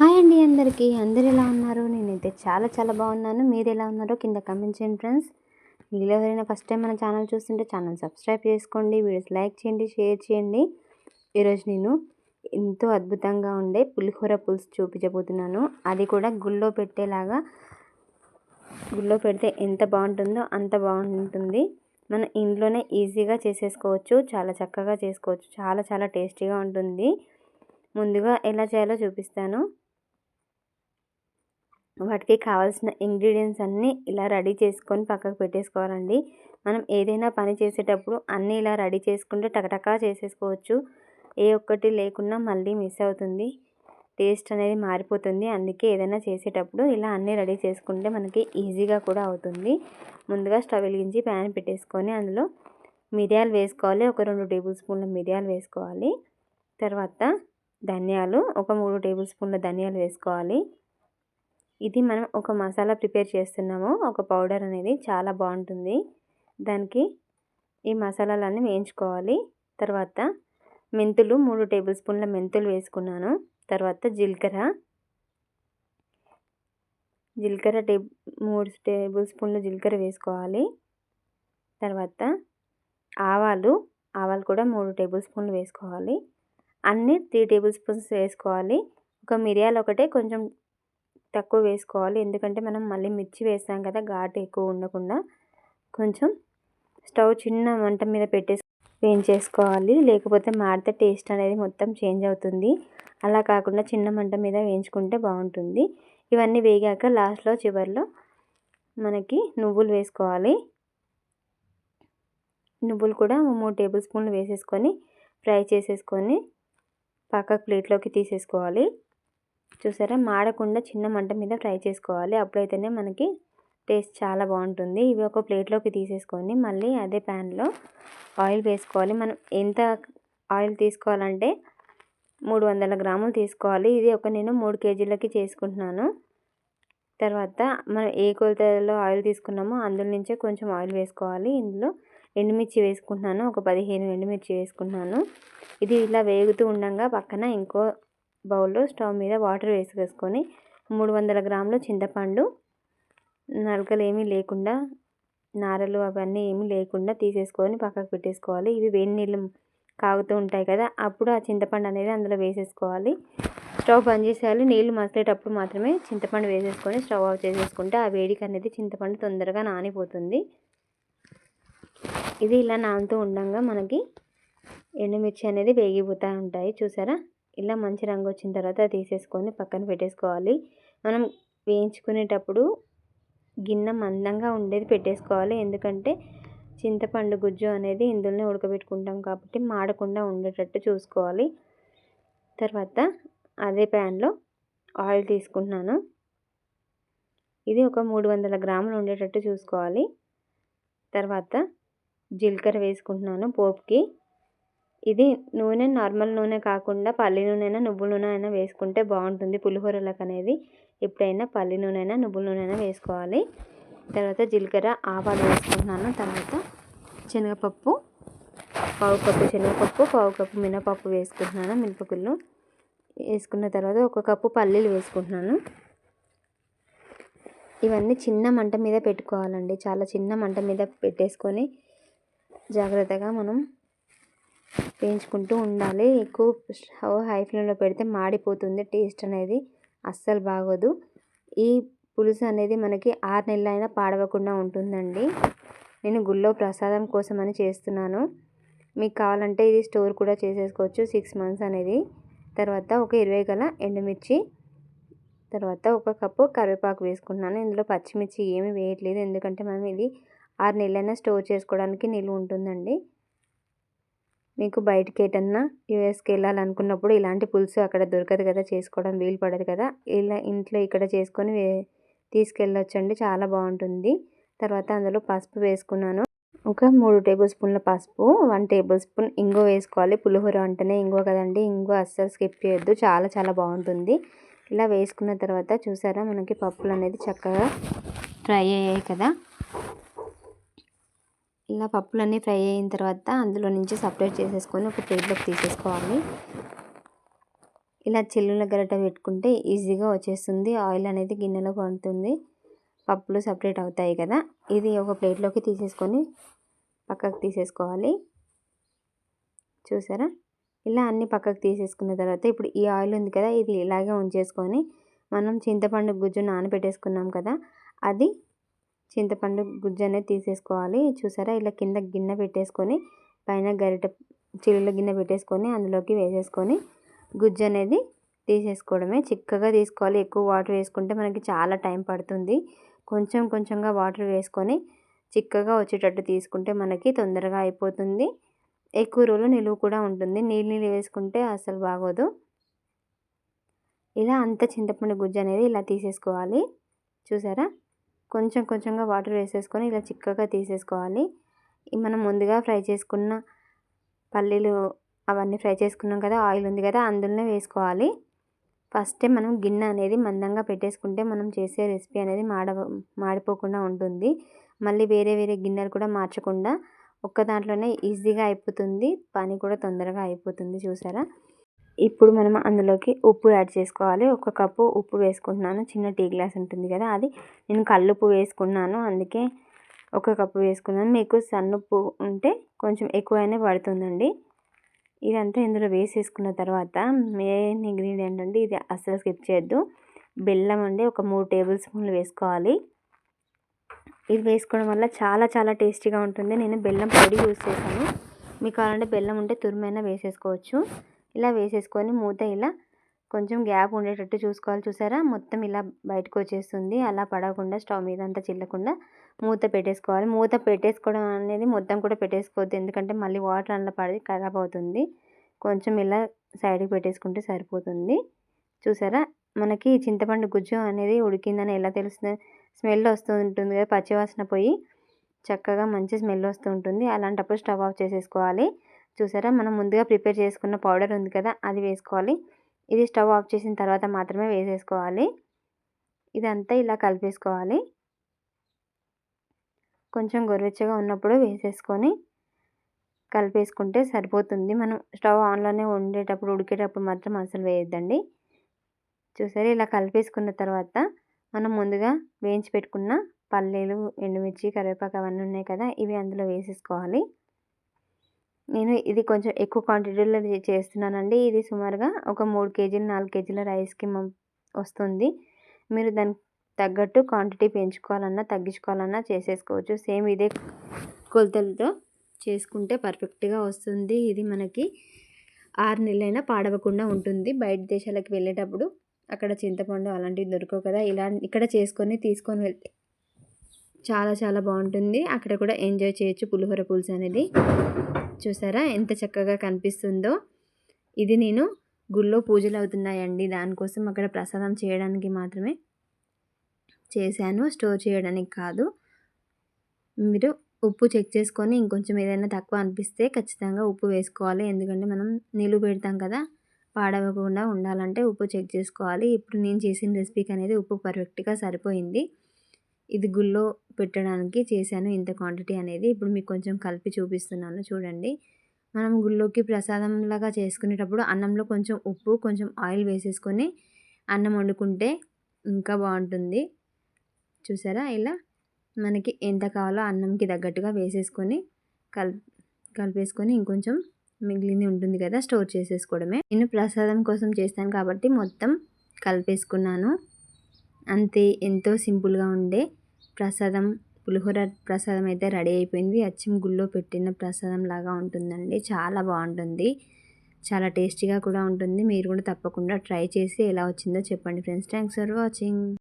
Hi అండి అందరికీ. అందరు ఎలా ఉన్నారు? నేనైతే చాలా చాలా బాగున్నాను. మీరు ఎలా ఉన్నారో కింద కమెంట్ చేయండి ఫ్రెండ్స్ మీరు ఎవరైనా ఫస్ట్ టైం మన ఛానల్ చూస్తుంటే ఛానల్ సబ్స్క్రైబ్ చేసుకోండి వీడియోస్ లైక్ చేయండి షేర్ చేయండి. ఈరోజు నేను ఎంతో అద్భుతంగా ఉండే పులిహోర పులుసు చూపించబోతున్నాను. అది కూడా గుళ్ళో పెట్టేలాగా గుళ్ళో పెడితే ఎంత బాగుంటుందో అంత బాగుంటుంది. మనం ఇంట్లోనే ఈజీగా చేసేసుకోవచ్చు చాలా చక్కగా చేసుకోవచ్చు చాలా చాలా టేస్టీగా ఉంటుంది. ముందుగా ఎలా చేయాలో చూపిస్తాను. వాటికి కావాల్సిన ఇంగ్రీడియంట్స్ అన్నీ ఇలా రెడీ చేసుకొని పక్కకు పెట్టేసుకోవాలండి. మనం ఏదైనా పని చేసేటప్పుడు అన్నీ ఇలా రెడీ చేసుకుంటే టకటకా చేసేసుకోవచ్చు. ఏ ఒక్కటి లేకుండా మళ్ళీ మిస్ అవుతుంది. టేస్ట్ అనేది మారిపోతుంది. అందుకే ఏదైనా చేసేటప్పుడు ఇలా అన్నీ రెడీ చేసుకుంటే మనకి ఈజీగా కూడా అవుతుంది. ముందుగా స్టవ్ వెలిగించి ప్యాన్ పెట్టేసుకొని అందులో మిరియాలు వేసుకోవాలి. ఒక రెండు టేబుల్ స్పూన్ల మిరియాలు వేసుకోవాలి. తర్వాత ధనియాలు ఒక మూడు టేబుల్ స్పూన్ల ధనియాలు వేసుకోవాలి. ఇది మనం ఒక మసాలా ప్రిపేర్ చేస్తున్నాము. ఒక పౌడర్ అనేది చాలా బాగుంటుంది. దానికి ఈ మసాలాలన్నీ వేయించుకోవాలి. తర్వాత మెంతులు మూడు టేబుల్ స్పూన్ల మెంతులు వేసుకున్నాను. తర్వాత జీలకర్ర. జీలకర్ర టే మూడు టేబుల్ స్పూన్లు జీలకర్ర వేసుకోవాలి. తర్వాత ఆవాలు ఆవాలు కూడా మూడు టేబుల్ స్పూన్లు వేసుకోవాలి. అన్నీ త్రీ టేబుల్ స్పూన్స్ వేసుకోవాలి. ఒక మిరియాలు ఒకటే కొంచెం తక్కువ వేసుకోవాలి. ఎందుకంటే మనం మళ్ళీ మిర్చి వేసాం కదా ఘాటు ఎక్కువ ఉండకుండా కొంచెం స్టవ్ చిన్న మంట మీద పెట్టేసి వేయించేసుకోవాలి. లేకపోతే మాడితే టేస్ట్ అనేది మొత్తం చేంజ్ అవుతుంది. అలా కాకుండా చిన్న మంట మీద వేయించుకుంటే బాగుంటుంది. ఇవన్నీ వేగాక లాస్ట్లో చివరిలో మనకి నువ్వులు వేసుకోవాలి. నువ్వులు కూడా మూడు టేబుల్ స్పూన్లు వేసేసుకొని ఫ్రై చేసేసుకొని పక్క ప్లేట్లోకి తీసేసుకోవాలి. చూసారా? మాడకుండా చిన్న మంట మీద ఫ్రై చేసుకోవాలి. అప్పుడైతేనే మనకి టేస్ట్ చాలా బాగుంటుంది. ఇవి ఒక ప్లేట్లోకి తీసేసుకొని మళ్ళీ అదే ప్యాన్లో ఆయిల్ వేసుకోవాలి. మనం ఎంత ఆయిల్ తీసుకోవాలంటే మూడు వందల గ్రాములు తీసుకోవాలి. ఇది ఒక నేను మూడు కేజీలకి చేసుకుంటున్నాను. తర్వాత మనం ఏ కొలతలో ఆయిల్ తీసుకున్నామో అందులో నుంచే కొంచెం ఆయిల్ వేసుకోవాలి. ఇందులో ఎండుమిర్చి వేసుకుంటున్నాను. ఒక పదిహేను ఎండుమిర్చి వేసుకుంటున్నాను. ఇది ఇలా వేగుతూ ఉండగా పక్కన ఇంకో బౌల్లో స్టవ్ మీద వాటర్ వేసుకేసుకొని మూడు వందల గ్రాముల చింతపండు నలకలు ఏమీ లేకుండా నారలు అవన్నీ ఏమీ లేకుండా తీసేసుకొని పక్కకు పెట్టేసుకోవాలి. ఇవి వేడి నీళ్ళు కాగుతూ ఉంటాయి కదా అప్పుడు ఆ చింతపండు అనేది అందులో వేసేసుకోవాలి. స్టవ్ బంద్ చేసేయాలి. నీళ్ళు మసిలేటప్పుడు మాత్రమే చింతపండు వేసేసుకొని స్టవ్ ఆఫ్ చేసేసుకుంటే ఆ వేడికి అనేది చింతపండు తొందరగా నానిపోతుంది. ఇది ఇలా నానుతూ ఉండగా మనకి ఎండుమిర్చి అనేది వేగిపోతూ ఉంటాయి. చూసారా? ఇలా మంచి రంగు వచ్చిన తర్వాత తీసేసుకొని పక్కన పెట్టేసుకోవాలి. మనం వేయించుకునేటప్పుడు గిన్నె మందంగా ఉండేది పెట్టేసుకోవాలి. ఎందుకంటే చింతపండు గుజ్జు అనేది ఇందులోనే ఉడకబెట్టుకుంటాం కాబట్టి మాడకుండా ఉండేటట్టు చూసుకోవాలి. తర్వాత అదే ప్యాన్లో ఆయిల్ తీసుకుంటున్నాను. ఇది ఒక మూడు వందల గ్రాములు ఉండేటట్టు చూసుకోవాలి. తర్వాత జీలకర్ర వేసుకుంటున్నాను పోపుకి. ఇది నూనె నార్మల్ నూనె కాకుండా పల్లి నూనె అయినా నువ్వుల నూనె అయినా వేసుకుంటే బాగుంటుంది పులిహోరలకు అనేది ఎప్పుడైనా పల్లి నూనె అయినా నువ్వుల నూనె అయినా వేసుకోవాలి. తర్వాత జీలకర్ర ఆవాలు వేసుకుంటున్నాను. తర్వాత శనగపప్పు పావు కప్పు శనగపప్పు పావు కప్పు మినపప్పు వేసుకుంటున్నాను మినపగుళ్ళు. వేసుకున్న తర్వాత ఒక కప్పు పల్లీలు వేసుకుంటున్నాను. ఇవన్నీ చిన్న మంట మీద పెట్టుకోవాలండి. చాలా చిన్న మంట మీద పెట్టేసుకొని జాగ్రత్తగా మనం వేయించుకుంటూ ఉండాలి. ఎక్కువ స్టవ్ హై ఫ్లేమ్లో పెడితే మాడిపోతుంది. టేస్ట్ అనేది అస్సలు బాగోదు. ఈ పులుసు అనేది మనకి ఆరు నెలలైనా పాడవకుండా ఉంటుందండి. నేను గుళ్ళో ప్రసాదం కోసం అని చేస్తున్నాను. మీకు కావాలంటే ఇది స్టోర్ కూడా చేసేసుకోవచ్చు. సిక్స్ మంత్స్ అనేది. తర్వాత ఒక ఇరవై గల ఎండుమిర్చి తర్వాత ఒక కప్పు కరివేపాకు వేసుకున్నాను ఇందులో పచ్చిమిర్చి ఏమీ వేయట్లేదు. ఎందుకంటే మనం ఇది ఆరు నెలలైనా స్టోర్ చేసుకోవడానికి నిలువ ఉంటుందండి. మీకు బయటికి ఎటన్నా యూఎస్కి వెళ్ళాలనుకున్నప్పుడు ఇలాంటి పులుసు అక్కడ దొరకదు కదా చేసుకోవడం వీలు పడదు కదా ఇలా ఇంట్లో ఇక్కడ చేసుకొని తీసుకెళ్ళొచ్చండి చాలా బాగుంటుంది. తర్వాత అందులో పసుపు వేసుకున్నాను. ఒక మూడు టేబుల్ స్పూన్ల పసుపు వన్ టేబుల్ స్పూన్ ఇంగువ వేసుకోవాలి. పులిహోర అంటేనే ఇంగువ కదండి ఇంగువ అస్సలు స్కిప్ చేయొద్దు చాలా చాలా బాగుంటుంది. ఇలా వేసుకున్న తర్వాత చూసారా మనకి పప్పులు అనేది చక్కగా ఫ్రై అయ్యాయి కదా. ఇలా పప్పులన్నీ ఫ్రై అయిన తర్వాత అందులో నుంచి సపరేట్ చేసేసుకొని ఒక ప్లేట్లోకి తీసేసుకోవాలి. ఇలా చిల్లుల గరిట పెట్టుకుంటే ఈజీగా వచ్చేస్తుంది. ఆయిల్ అనేది గిన్నెలో పడుతుంది. పప్పులు సపరేట్ అవుతాయి కదా. ఇది ఒక ప్లేట్లోకి తీసేసుకొని పక్కకు తీసేసుకోవాలి. చూసారా? ఇలా అన్ని పక్కకు తీసేసుకున్న తర్వాత ఇప్పుడు ఈ ఆయిల్ ఉంది కదా ఇది ఇలాగే ఉంచేసుకొని మనం చింతపండు గుజ్జు నానబెట్టేసుకున్నాం కదా అది చింతపండు గుజ్జు అనేది తీసేసుకోవాలి. చూసారా? ఇలా కింద గిన్నె పెట్టేసుకొని పైన గరిట చిల్లుల గిన్నె పెట్టేసుకొని అందులోకి వేసేసుకొని గుజ్జు అనేది తీసేసుకోవడమే. చిక్కగా తీసుకోవాలి. ఎక్కువ వాటర్ వేసుకుంటే మనకి చాలా టైం పడుతుంది. కొంచెం కొంచెంగా వాటర్ వేసుకొని చిక్కగా వచ్చేటట్టు తీసుకుంటే మనకి తొందరగా అయిపోతుంది. ఎక్కువ రోజులు నిలువ కూడా ఉంటుంది. నీళ్ళు నీళ్ళు వేసుకుంటే అసలు బాగోదు. ఇలా అంత చింతపండు గుజ్జు అనేది ఇలా తీసేసుకోవాలి. చూసారా? కొంచెం కొంచెంగా వాటర్ వేసేసుకొని ఇలా చిక్కగా తీసేసుకోవాలి. మనం ముందుగా ఫ్రై చేసుకున్న పల్లీలు అవన్నీ ఫ్రై చేసుకున్నాం కదా ఆయిల్ ఉంది కదా అందులోనే వేసుకోవాలి. ఫస్టే మనం గిన్నె అనేది మందంగా పెట్టేసుకుంటే మనం చేసే రెసిపీ అనేది మాడ మాడిపోకుండా ఉంటుంది. మళ్ళీ వేరే వేరే గిన్నెలు కూడా మార్చకుండా ఒక్క దాంట్లోనే ఈజీగా అయిపోతుంది. పని కూడా తొందరగా అయిపోతుంది చూసారా? ఇప్పుడు మనం అందులోకి ఉప్పు యాడ్ చేసుకోవాలి. ఒక కప్పు ఉప్పు వేసుకుంటున్నాను. చిన్న టీ గ్లాస్ ఉంటుంది కదా అది. నేను కల్లుప్పు వేసుకున్నాను. అందుకే ఒక కప్పు వేసుకున్నాను. మీకు సన్నుప్పు ఉంటే కొంచెం ఎక్కువైనా పడుతుందండి. ఇదంతా ఇందులో వేసేసుకున్న తర్వాత మెయిన్ ఇంగ్రీడియంట్ అండి. ఇది అస్సలు స్కిప్ చేయొద్దు. బెల్లం అండి. ఒక మూడు టేబుల్ స్పూన్లు వేసుకోవాలి. ఇది వేసుకోవడం వల్ల చాలా చాలా టేస్టీగా ఉంటుంది. నేను బెల్లం పొడి యూస్ చేశాను. మీకు కావాలంటే బెల్లం ఉంటే తురిమైనా వేసేసుకోవచ్చు. ఇలా వేసేసుకొని మూత ఇలా కొంచెం గ్యాప్ ఉండేటట్టు చూసుకోవాలి. చూసారా? మొత్తం ఇలా బయటకు వచ్చేస్తుంది. అలా పడకుండా స్టవ్ మీద అంతా చిల్లకుండా మూత పెట్టేసుకోవాలి. మూత పెట్టేసుకోవడం అనేది మొత్తం కూడా పెట్టేసుకోవద్దు. ఎందుకంటే మళ్ళీ వాటర్ అందులో పడి ఖరాబ్ అవుతుంది. కొంచెం ఇలా సైడ్కి పెట్టేసుకుంటే సరిపోతుంది. చూసారా? మనకి చింతపండు గుజ్జు అనేది ఉడికిందని ఎలా తెలుస్తుంది? స్మెల్ వస్తూ ఉంటుంది కదా పచ్చివాసన పోయి చక్కగా మంచి స్మెల్ వస్తూ ఉంటుంది. అలాంటప్పుడు స్టవ్ ఆఫ్ చేసేసుకోవాలి. చూసారా? మనం ముందుగా ప్రిపేర్ చేసుకున్న పౌడర్ ఉంది కదా అది వేసుకోవాలి. ఇది స్టవ్ ఆఫ్ చేసిన తర్వాత మాత్రమే వేసేసుకోవాలి. ఇదంతా ఇలా కలిపేసుకోవాలి. కొంచెం గోరువెచ్చగా ఉన్నప్పుడు వేసేసుకొని కలిపేసుకుంటే సరిపోతుంది. మనం స్టవ్ ఆన్లోనే ఉండేటప్పుడు ఉడికేటప్పుడు మాత్రం అసలు వేయద్దండి. చూసారా? ఇలా కలిపేసుకున్న తర్వాత మనం ముందుగా వేయించి పెట్టుకున్న పల్లీలు ఎండుమిర్చి కరివేపాకు అవన్నీ ఉన్నాయి కదా ఇవి అందులో వేసేసుకోవాలి. నేను ఇది కొంచెం ఎక్కువ క్వాంటిటీలో చేస్తున్నానండి. ఇది సుమారుగా ఒక మూడు కేజీలు నాలుగు కేజీల రైస్కి వస్తుంది. మీరు దానికి తగ్గట్టు క్వాంటిటీ పెంచుకోవాలన్నా తగ్గించుకోవాలన్నా చేసేసుకోవచ్చు. సేమ్ ఇదే కొలతలతో చేసుకుంటే పర్ఫెక్ట్గా వస్తుంది. ఇది మనకి ఆరు నెలలైనా పాడవకుండా ఉంటుంది. బయట దేశాలకు వెళ్ళేటప్పుడు అక్కడ చింతపండు అలాంటివి దొరకవు కదా. ఇలా ఇక్కడ చేసుకొని తీసుకొని వెళ్తే చాలా చాలా బాగుంటుంది. అక్కడ కూడా ఎంజాయ్ చేయొచ్చు పులిహోర పులుసు అనేది. చూసారా ఎంత చక్కగా కనిపిస్తుందో. ఇది నేను గుళ్ళో పూజలు అవుతున్నాయండి. దానికోసం అక్కడ ప్రసాదం చేయడానికి మాత్రమే చేశాను. స్టోర్ చేయడానికి కాదు. మీరు ఉప్పు చెక్ చేసుకొని ఇంకొంచెం ఏదైనా తక్కువ అనిపిస్తే ఖచ్చితంగా ఉప్పు వేసుకోవాలి. ఎందుకంటే మనం నిలువ పెడతాం కదా. పాడవకుండా ఉండాలంటే ఉప్పు చెక్ చేసుకోవాలి. ఇప్పుడు నేను చేసిన రెసిపీకి అనేది ఉప్పు పర్ఫెక్ట్గా సరిపోయింది. ఇది గుళ్ళో పెట్టడానికి చేశాను ఇంత క్వాంటిటీ అనేది. ఇప్పుడు మీకు కొంచెం కలిపి చూపిస్తున్నాను చూడండి. మనం గుళ్ళోకి ప్రసాదంలాగా చేసుకునేటప్పుడు అన్నంలో కొంచెం ఉప్పు కొంచెం ఆయిల్ వేసేసుకొని అన్నం వండుకుంటే ఇంకా బాగుంటుంది. చూసారా ఇలా? మనకి ఎంత కావాలో అన్నంకి తగ్గట్టుగా వేసేసుకొని కల్ కలిపేసుకొని ఇంకొంచెం మిగిలింది ఉంటుంది కదా స్టోర్ చేసేసుకోవడమే. నేను ప్రసాదం కోసం చేస్తాను కాబట్టి మొత్తం కలిపేసుకున్నాను. అంతే ఎంతో సింపుల్గా ఉండే ప్రసాదం పులిహోర ప్రసాదం అయితే రెడీ అయిపోయింది. అచ్చం గుళ్ళో పెట్టిన ప్రసాదం లాగా ఉంటుందండి. చాలా బాగుంటుంది. చాలా టేస్టీగా కూడా ఉంటుంది. మీరు కూడా తప్పకుండా ట్రై చేసి ఎలా వచ్చిందో చెప్పండి ఫ్రెండ్స్. Thanks for watching.